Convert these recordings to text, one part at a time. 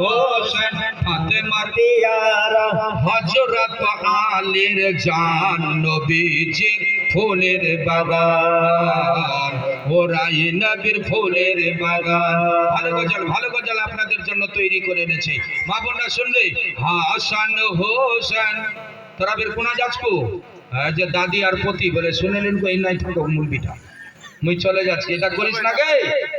হোসেন ফাতেমার পিয়ারা হযরত আলীর জান নবীজির ফুলের বাগান, ওরাই নবীর ফুলের বাগান। ভালো গজল ভালো গজল আপনাদের জন্য তৈরি করে এনেছে। মা বোনরা শুনলে, হাসান হোসেন তোরা বের কোনা যাচ্ছু যে দাদি আর পতি বলে শুনেলেন কো এই নাই থাকো মুলবিটা মুই চলে যাচ্ছি এটা করিস না গে।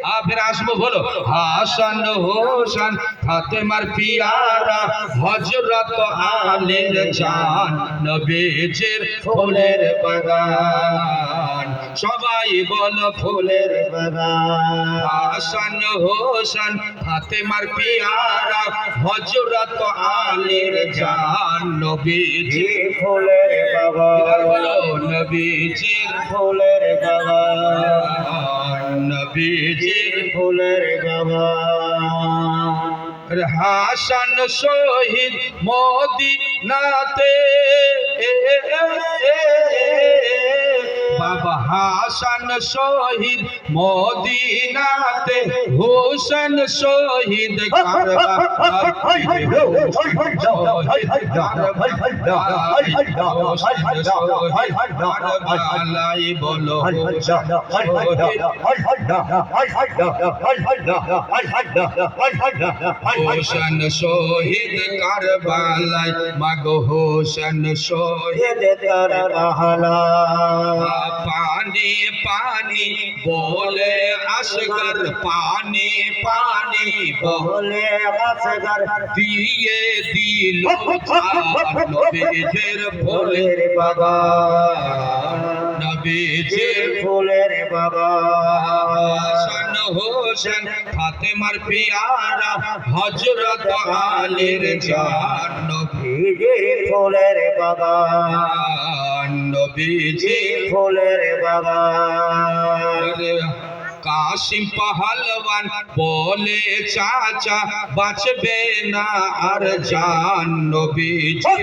আ ফের আসব বলো। হাসান হোসেন ফাতেমার পিয়ারা হযরত আলীর জান নবীজির ফুলের বাগান। সবাই বলো ফুলের বাগান। হাসান হোসেন ফাতেমার পিয়ারা হযরত আলীর জান নবীজির ফুলের বাগান। বলো। নবীজির ফুলের বাগান নবীজির ফুলের বাগান হাসান শহীদ মোদি নাতে বাবা হাসান শহীদ মদিনাতে হোসেন শহীদ বলো হোসেন শহীদ কারবালাই মাগো হোসেন শহীদ পানি পানি বলে আসগর পানি পানি বলে দিয়ে দিল নবীজের ফুলের বাগান। নবীজের ফুলের বাগান। হাসান হোসেন ফাতেমার পিয়ারা হযরত আলীর জান। ভিজে ফুলের বাগান। নবীজি ফুলের বাগান কাশিম পাহলওয়ান বলে চাচা বাঁচবে না আর জান নবীজি।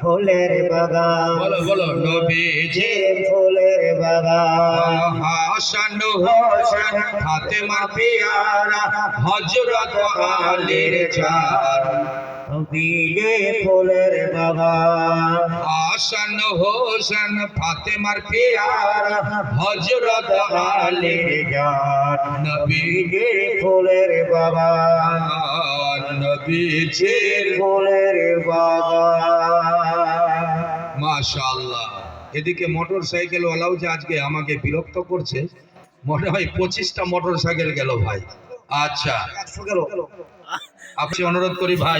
ফুলের বাগান বলো বলো নবীজি ফুলের বাগান হাসান হোসেন ফাতেমা পিয়ারা হযরত আলীর জান ভিজে ফুলের বাগান হাসান হোসেন ফাতেমার পিয়ারা হযরত আলীর জান নবী ফুলের বাগান নবীজির ফুলের বাগান। মাশাআল্লাহ। এদিকে মোটর সাইকেল ওয়ালাও যে আজকে আমাকে বিরক্ত করছে মনে হয় পঁচিশটা মোটর সাইকেল গেল ভাই। আচ্ছা। আপনি অনুরোধ করি ভাই।